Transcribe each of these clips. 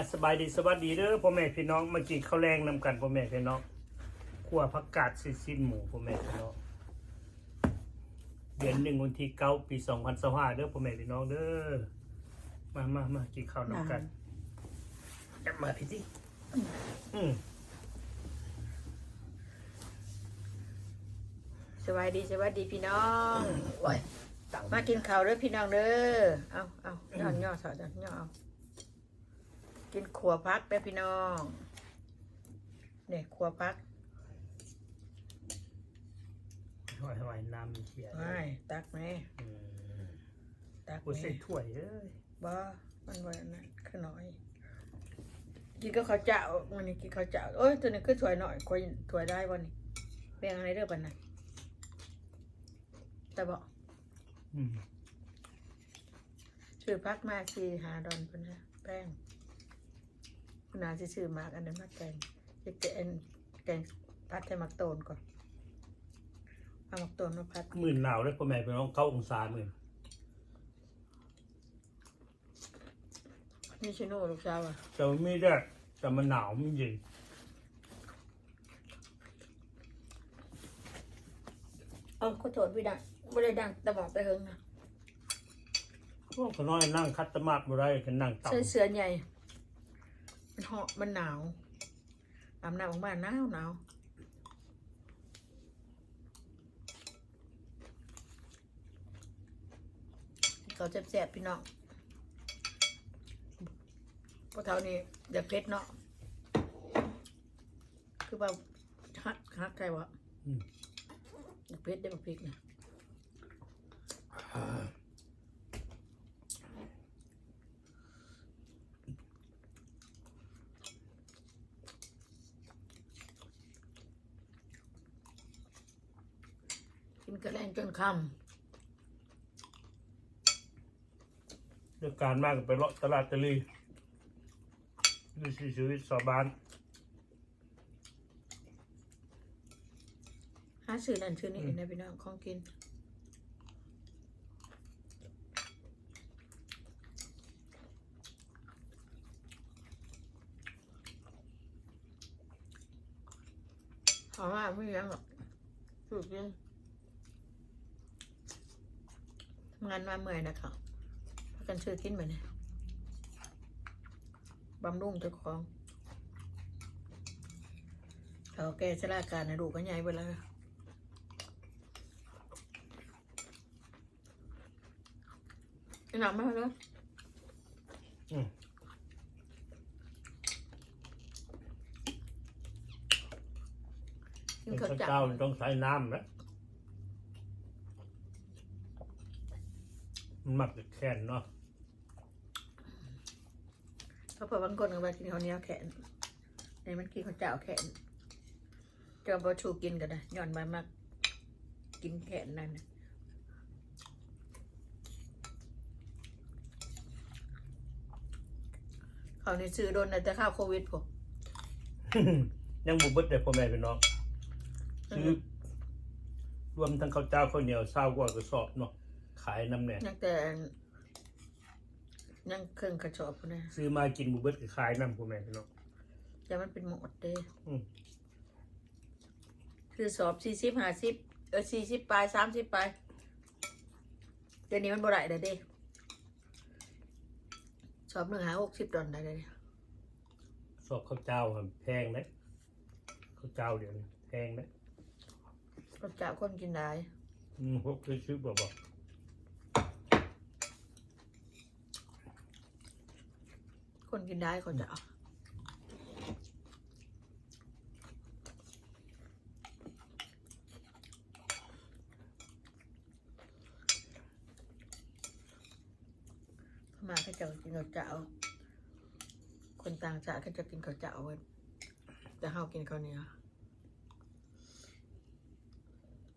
อะสบายดีสวัสดีเด้อพ่อแม่พี่น้องมากินข้าวแรงนำกันพ่อแม่พี่น้องขั่วผักกาดซิสิ้นหมูพ่อแม่พี่น้องเดือนหนึ่งวันที่เก้าปีสองพันสิบห้าเด้อพ่อแม่พี่น้องเด้อมามามากินข้าวนำกันจับมาพี่ที่อืมสวัสดีสวัสดีพี่น้องโอ้ยตังมากินข้าวเด้อพี่น้องเด้อเอาเอาย่อนย่อสอดย่อนย่อเอา กินขัวพักเด้อพี่น้องเนี่ยขัวพักหอยหอยน้ำมีเขียนไม่ตักไหมอืมตักกูไหมใส่ถ้วยเอ้ยบ่มันบ่นั่นคือน้อย กินก็ข้าวเจ้าวันนี้กินข้าวเจ้าโอ้ยตัวนี้คือถ้วยหน่อยคอยถ้วยได้วันนี้แบ่งอะไรเด้อปันนั้นแต่บอกอืมชื่อพักมาสี่หาดอนพุ่นนะแป้ง คุณนาสิชื่อมากอันนั้นมาแกงจะแกงแกงพัดใส่มักโตนก่อนเอามักโตนมาพัดหมื่นหนาวเลยพ่อแม่พี่น้องเก้าองศาหมื่นนี่ชิโน่ลูกสาวอะแต่มันไม่ได้แต่มันหนาวมันเย็นเอาขอโทษพี่ดังไม่ได้ดังแต่บอกไปเฮงนะพวกเขาน้อยนั่งคัดตะมากบ่ได้กันนั่งต่ำเสื้อเสื้อใหญ่ มันเหาะมันหนาวอาบน้ำของบ้านหนาวหนาวเขาแซ่บๆพี่น้องพวกเท่านี้เดี๋ยวเพชรเนาะคือว่าฮักฮักใครวะอืมเดี๋ยวเพชรได้มาพริกนะ กินกระแลงจนคเรื่องการมากไปเลาะตลาดตะลีนี่สิชีวิตสาวบ้านำหาซื้อนั่นซื้อนี่นะพี่น้องของกินถามว่าไม่เลี้ย งหรอกสูตรกินทำงานมาเมื่อยนะคะพากันซื้อกินไปเนี่ยบำรุงเจ้าของเขาแกชราการนะดูกก็ใหญ่ไปแล้วไอ้หนักมากเลยอืมกินเป็นข้าวข้าวจัเจ้าบมันต้องใช้น้ำนะ มันหมักจากแค่นเนาะเขาเผื่อบางคนก็ไปกินข้าวเหนียวแขนในมันกินข้าวเจ้าแขนเจ้าบอชูกินก็ได้ย้อนไปมากกินแขนนั่นน่ะเขาในซื้อโดนแต่ข้าวโควิดผมยังบุบเบิดเลยพ่อแม่พี่น้องซื้อรวมทั้งข้าวเจ้าข้าวเหนียวเศร้ากว่ากระสอบเนาะ ขายน้ำเนี่ยยังแต่ยังเครื่องกระชอบพุ่นนะซื้อมากินบุบเบิดก็ขายน้ำพ่อแม่พี่น้องแต่มันเป็นหมดเด้อืมคือสอบสี่สิบห้าสิบเออสี่สิบปลายสามสิบปลายเดี๋ยวนี้มันบ่ได้แล้วเด้สอบหนึ่งหาหกสิบดอลได้เลยสอบข้าวเจ้าอะแพงนะข้าวเจ้าเดี๋ยวนี้แพงนะก็จะคนกินได้อืมพวกคือชื่อบอกบอก คน กินได้คนจะเอาเข้ามาเขาจะกินข้าวเจ้า คนต่างชาติเขาจะกินข้าวเจ้าเว้ยแต่เฮากินข้าวเหนียว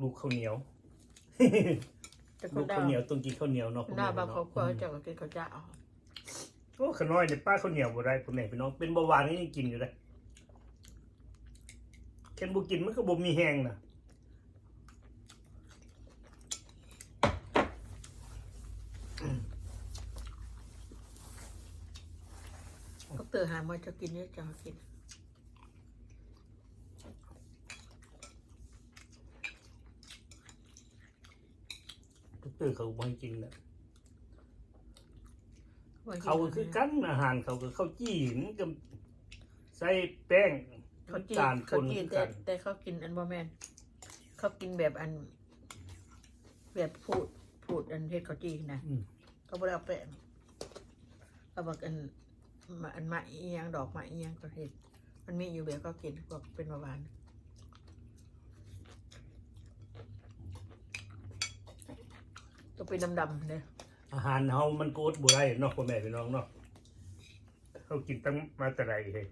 ลูกข้าวเหนียวแต่คลูนกดาข้าวเหนียวต้องกินข้าวเหนียวเนาะหน้าบางครอบครัวเขาจะกินข้าวเจ้า โอ้ขน้อยเนี่ยป้าข้าวเหนียวบ่ได้พ่อแม่พี่น้องเป็นเบาหวานก็ยังกินอยู่เลยเคนบุกินมันก็บ่มีแห้งนะก็เตือนอหามาจะกินเนี่ยจะเอากินทุกตื่นเขาบ่ให้กินแล้วว่กิน เขาก็คือกันอาหารเขาก็ข้าวจี้มันก็ใส่แป้งเขาจีน้ำตาลเขาคนจีคือแต่กันแต่เขากินอันบอแมนเขากินแบบอัน แบบพูดพูดอันเฮ็ดเขาจีนะอืมเขาบ่ได้เอาแป้งเขาบอกอันมาอันมาอีหยังดอกมาอีหยังก็เห็ดมันมีอยู่แบบเขากินพวกเป็นเบาหวานตัวเป็นดำๆเนี่ย อาหารเฮามันก็อดบ่ได้เนาะพ่อแม่พี่น้องเนาะเขากินตั้งมาแต่ไรเฮ้ย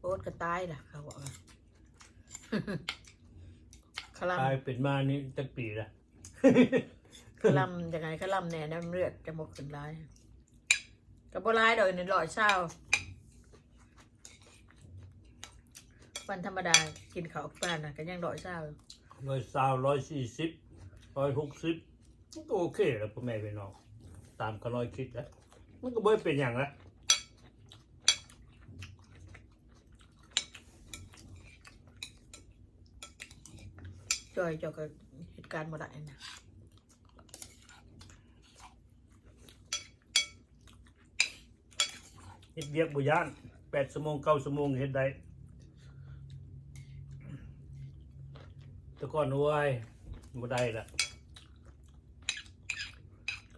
โอ๊ตก็ตายล่ะเขาบอกว่าขลตายเป็นมานี่ตั้งปีละำขลำยังไงขลำเนี่ยน้ำเลือดจะหมกขึ้นร้ายกับบ่ร้ายดอกในร้อยเช้าวันธรรมดากินข้าวป้านน่ะก็ยังร้อยเช้า ร้อยสาวร้อยสี่สิบร้อยหกสิบมันก็โอเคแล้วพ่อแม่พี่น้องตามก็ร้อยคิดแล้วมันก็บ่ได้เป็นอย่างละจอยเจอยก็เหตุการณ์บ่ได้นะเฮ็ดเวียกบ่ย่านแปดชั่วโมงเก้าชั่วโมงเฮ็ดได้ แต่ก่อนโอ้ยบ่ได้ละ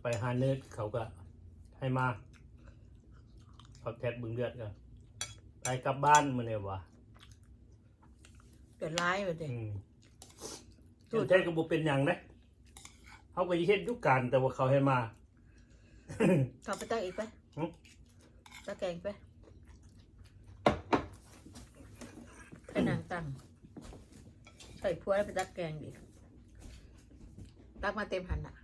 ไปหาเนิร์ดเขาก็ให้มาเขาแทดบึงเลือดกันไปกลับบ้านมื้อนี้วะเดือดร้ายไปเด็อืมแต่แท้ก็บ่เป็นหยังนะเขาก็สิเฮ็ดอยู่กันแต่ว่าเขาให้มา เขาไปตั้งอีกไปหึ ตะแกงไปให้นางตั้ง ใส่พัวแล้วไปตักแกงดิตักมาเต็มหันอะ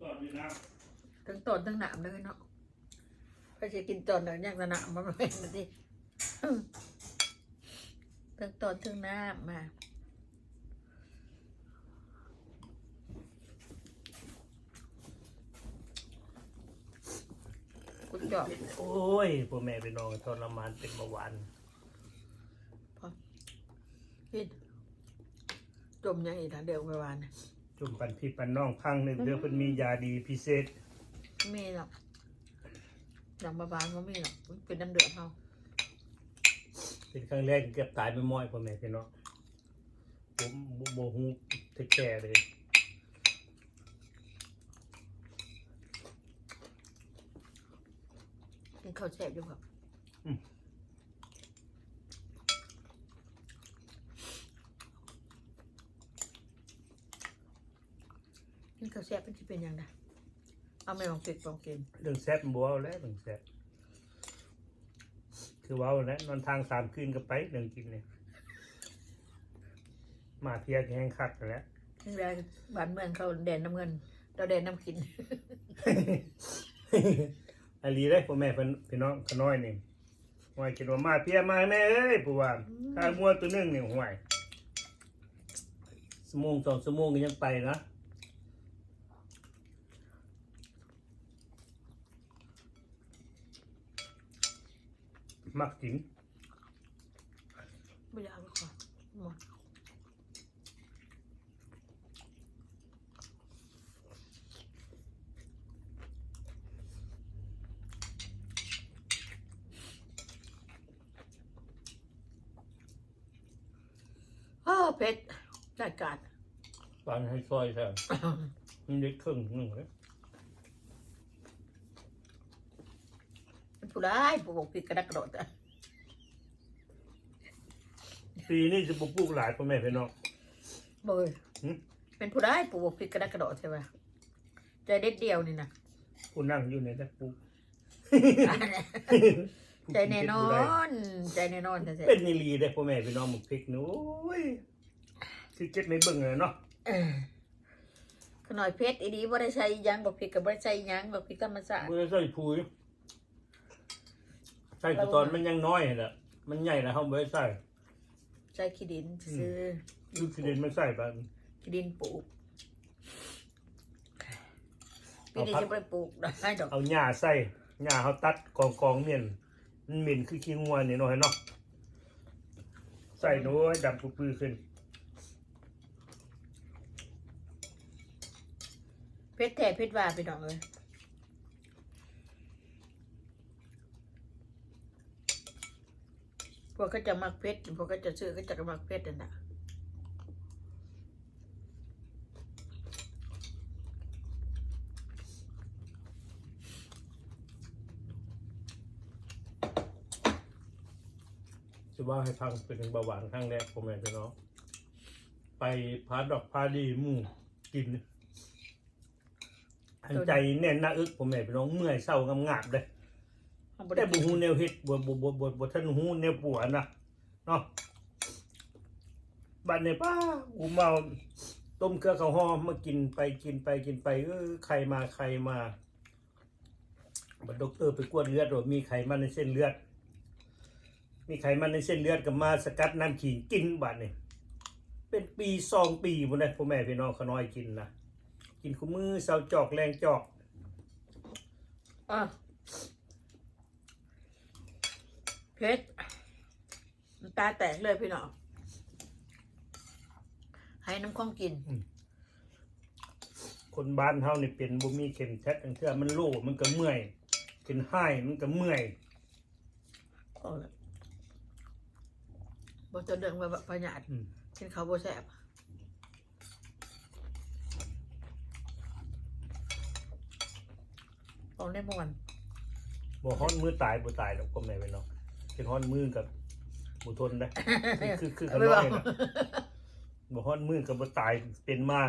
ตอนนี้นะทั้งต้นทั้งหนามเลยเนาะไปจะกินต้นเดี๋ยวอยากจะหนามมันเป็นนะดิอื้อทั้งต้นทั้งน้ำมา จอบโอ้ยพ่อแม่พี่น้องทรมานเป็นเบาหวานกินจมยังอีกนะเดี๋ยวไปวานน่ะจุ่มปันพี่ปันน้องพังหนึ่งเดือนเพิ่นมียาดีพิเศษไม่มีหรอกดังบาบานก็ไม่หรอกมันเป็นน้ำเดือดเขาเป็นครั้งแรกเกือบตายไปม้อยพ่อแม่พี่น้องผมบ่บ่ฮู้เทคแก่เลย กินข้าวแซ่บอยู่ครับกินข้าวแซ่บมันจะเป็นยังไงเอาไม่ลองเก็บลองกินเรื่องแซ่บบ่เอาแล้วเรื่องแซ่บคือเว้าแล้วนอนทางสามคืนก็ไปเรื่องกินเนี่ยมาเพียแห้งคักแล้วนี่แหละบ้านเมืองเขาแดนน้ำเงิน เราแดนน้ำกิน อันนี้ได้พ่อแม่เพิ่นพี่น้องขน้อยนี่ห่วยคิดว่ามาเพียมาแม่เอ้ยผู้ว่าถ้ามัวตัวหนึงนี่ห่วยสมงสองสมงก็ยังไปนะมักกินไม่อยากหรอกค่ะหมด เพชรจัดการปานให้ซอยใช่มันได้ครึ่งหนึ่งเลยมันผู้ร้ายผู้บกผิดกระดักกระโดดอะปีนี้จะปลูกหลายพ่อแม่พี่น้อง เบยหึ เป็นผู้ร้ายผู้บกผิดกระดักกระโดดใช่ไหมใจเด็ดเดียวนี่นะ ผู้นั่งอยู่ในแต่ปลูกใจแน่นอน ใจแน่นอนแต่เป็นนิลีได้อพ่อแม่พี่น้องหมึกพริกหนูโอ้ย คือเก็บไม่เบิ่งเลยเนาะเออขน่อยเพชรอีดีบ่ได้ใช้อิหยังบอกผิดกับบ่ได้ใช้อิหยังบอกผิดธรรมชาติเมื่อใส่ปุ๋ยใส่แต่ตอนมันยังน้อยแหละมันใหญ่แล้วเขาไม่ได้ใส่ใช้ขี้ดินซื้อลูกสิเดนไม่ใส่แบบขี้ดินปลูกปีนี้จะบ่ไปปลูกดอกให้ดอกเอาหญ้าใส่หญ้าเขาตัดกองกองๆเมียนมันเหม็นคือขี้งัวนี่หน่อยเนาะใส่หน้อยดำปื้อๆขึ้น เพ ชรแท้เพชรว่าไปดอกเลยพวกก็จะมักเพชรพวกก็จะซื้อก็จะมักเพชรนั่นน่ะจะว่าให้พังเป็นเบาหวานครั้งแรกผมแม่พี่น้องไปพาดอกพาดีหมู่กิน อันใจแน่นหน้าอึกผมแม่พี่น้องเมื่อยเศร้างำงาบเลยเอาบ่แต่ได้บุหูแนวเฮ็ดบ่บ่บ่บ่บ่ท่านหูแนวปวดนะเนาะบัดนี้ป้ากูเมาต้มเกลือข้าวหอมมากินไปกินไปกินไปเออใครมาใครมาบัดด็อกเตอร์ไปกวดเลือดว่ามีไขมันในเส้นเลือด มีไขมันในเส้นเลือดก็มาสกัดน้ำขิงกินบัดนี้เป็นปีสองปีบ่ได้พ่อแม่พี่น้องเขาน้อยกินนะ กินคู่มือเสาจอกแรงจอกอะเพชรน้ำตาแตกเลยพี่น้องให้น้ำข้องกิน คนบ้านเฮานี่เป็นบ่มีเข็มแท้ตั้งเทื่อมันโลมันก็เมื่อยเป็นไห้มันก็เมื่อยเอาละบ่จะเดินมาแบบประหยัดอืมกินข้าวบ่แซ่บ เอาได้บ่วันบ่ฮ้อนมือตายบ่ตายดอกก็แม่ไปเนาะเป็นฮ้อนมือกับบ่ทนได้คือคือคือเอาเขาไปน้บออยกนะบ่ฮ้อนมือกับบ่ตายเป็นมา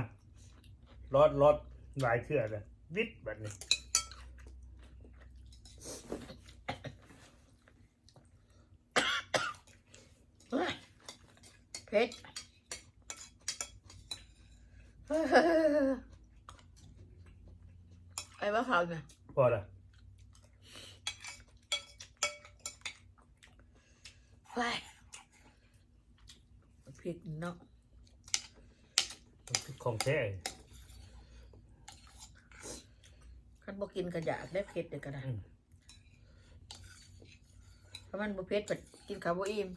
รอดรอดหลายเทื่อเลยวิทย์แบบนี้เพชรไอ้ว่าเขาเนี่ย พอละไปผิดเนาะมันคือของแท้คันบ่กินกระยากได้เผ็ดเด็กกระดาอืมเพราะมันบ่เผ็ดก็กินข้าวบ่อิ่ม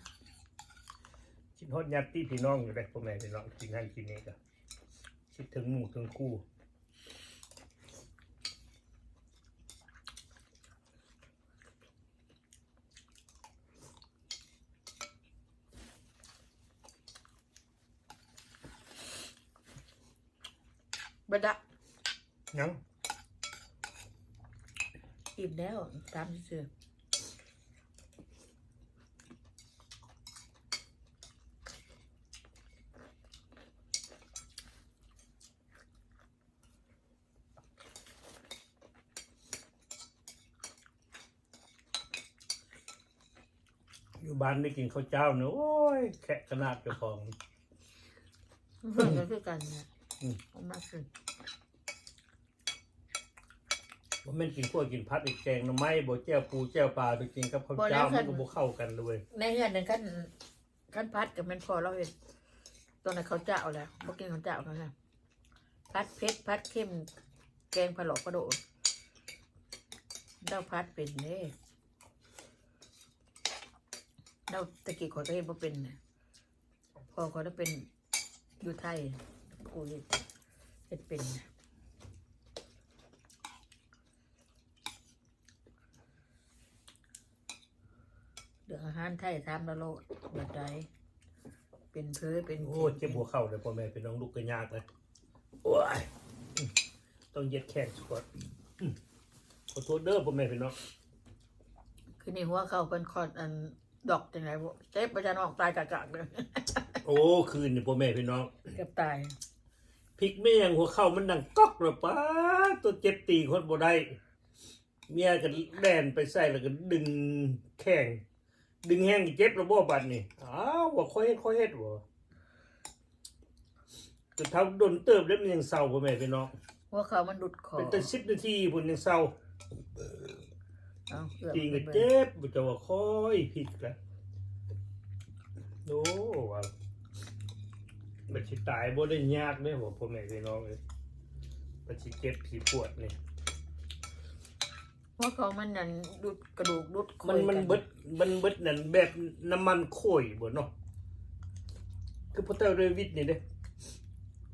คิดฮอดญาติพี่น้องอยู่ได้พ่อแม่พี่น้องกินนั่นกินนี่ก็คิดถึงหมู่ถึงคู่ บดะยังอิ่มแล้วตามซื่ออยู่บ้านได้กินข้าวเจ้าเนอะโอ้ยแขะขนาดเจ้าของๆเพื่อนก็คือกันเนี่ยอื มเอามาสิว่าแม่นกินขั้วกินพัดอีกแกงหน่อไม้บ่แจ้วปูแจ้วปลาไปกินกับข้าวเจ้ามันก็บ่เข้ากันเลยในเฮือนนั้นขั้นขั้นพัดกับแม่นพอเราเห็นตอนนั้นเขาเจ้าแล้วบ่กินเขาเจ้าเขาค่ะพัดเผ็ดพัดเข้มแกงผลอกกระโดดเดาพัดเป็นเด้เดาตะกี้ขอยก็เห็นบ่เป็นน่ะพอเขาได้เป็นอยู่ไทย กูเฮ็ดเฮ็ดเป็นน่ะเรื่องอาหารไทยทำละโลดแบบใดเป็นเพอเป็นโอ้เจ็บหัวเข่าเลยพ่อแม่เป็นน้องลูกก็ยากเลยโอ้ยอืมต้องเย็ดแข้งสกอตอืมขอโทษเด้อพ่อแม่เป็นน้องคือนี่หัวเขาเป็นคอนอันดอกจังไรบ่เจ็บประจันออกตายกากๆเลยโอ้คืนนี่พ่อแม่เป็นน้องเกือบตาย พริกแม่งหัวเข่ามันดังก๊อกเลยป้าตัวเจ็บตีคนบ่ได้เมียก็แล่นไปใส่แล้วก็ดึงแข้งดึงแห้งอีเจ็บระบบบัดนี่อ้าวว่าค่อยเฮ็ดค่อยเฮ็ดบ่จนเท้าโดนเติบแล้วมันยังเศร้าพ่อแม่พี่น้องหัวเขามันดุดคอเป็นตั้งสิบนาทีพุ่นยังเศร้าเอาเกือบจริงก็ไปเจ็บบ่จะว่าคอยผิดกันโอ้ว่า บัดสิตายบ่ได้ยากเด้อบ่พ่อแม่พี่น้องเอ้ยบัดสิเจ็บสิปวดนี่หัวเขามันนั่นดุดกระดูกดุดคอมันมันกัเบิดมันเบิดนั่นแบบน้ำมันโคยบ่เนาะคือพอเตอร์เรวิทนี่เด้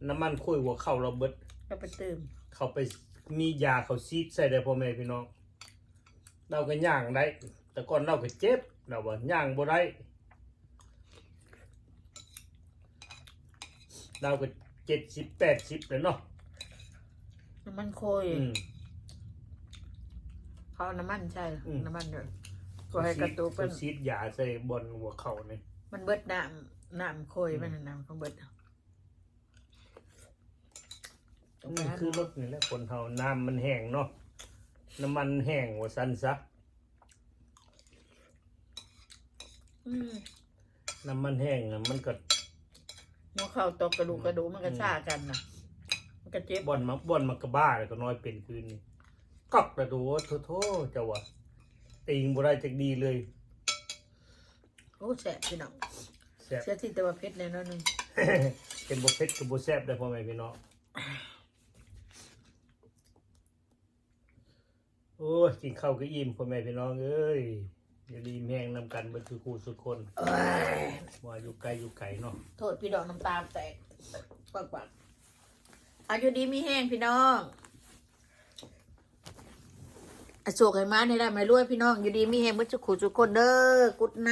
น้ำมันโคยหัวเข่าเราเบิด เราไปเติมเขาไปมียาเขาซีดใส่ได้พ่อแม่พี่น้องเราก็ย่างได้ แต่ก่อนเราก็เจ็บเราว่าย่างบ่ได้ เราก็เจ็ดสิบแปดสิบแล้วเนาะน้ำมันโคยอืม เขาเอาน้ำมันใช่อืม น้ำมันเลยก็ให้กระตุกเป็เขานซีดยาใส่บนหัวเข่านี่มันเบิดน้ำน้ำโคยมันน่ะน้ำของเบิดต้องไปนี่หาคือรถนี่แหละคนเฮาน้ำมันแห้งเนาะน้ำมันแห้งว่าซั่นซะอืมน้ำมันแห้งน่ะมันก็ หัวเข่าตกกระดูกกระดูกมันก็ซ่ากันนะมันก็เจ็บบ่อนมาบ่อนมากระบ้าแล้วก็น้อยเป็นคืนนี่กักระดูโทโทเจ้าว่าติงบ่ได้จักดีเลยโอ้แสบพี่น้องแซ่บ เสียที่แต่ว่าเพชรแน่นอนหนึงเป็นบ่เผ็ดกับบ่แซ่บได้อพ่อแม่พี่น้องโอ้ยกินข้าวก็อิ่มพ่อแม่พี่น้องเอ้ย อย่าดีแม่งนำกันเบ่คือคู่สุกคนเอ้ยว่าอยู่ไกลอยู่ไกลเนาะโทษพี่น้องน้ำตาแตกปากปากอายุดีมีแห้งพี่น้องอโศกให้มาให้ได้ไม่รวยพี่น้อง อยู่ดีมีแห้งเมื่อจุกขู่จุกคนเด้อกุดไน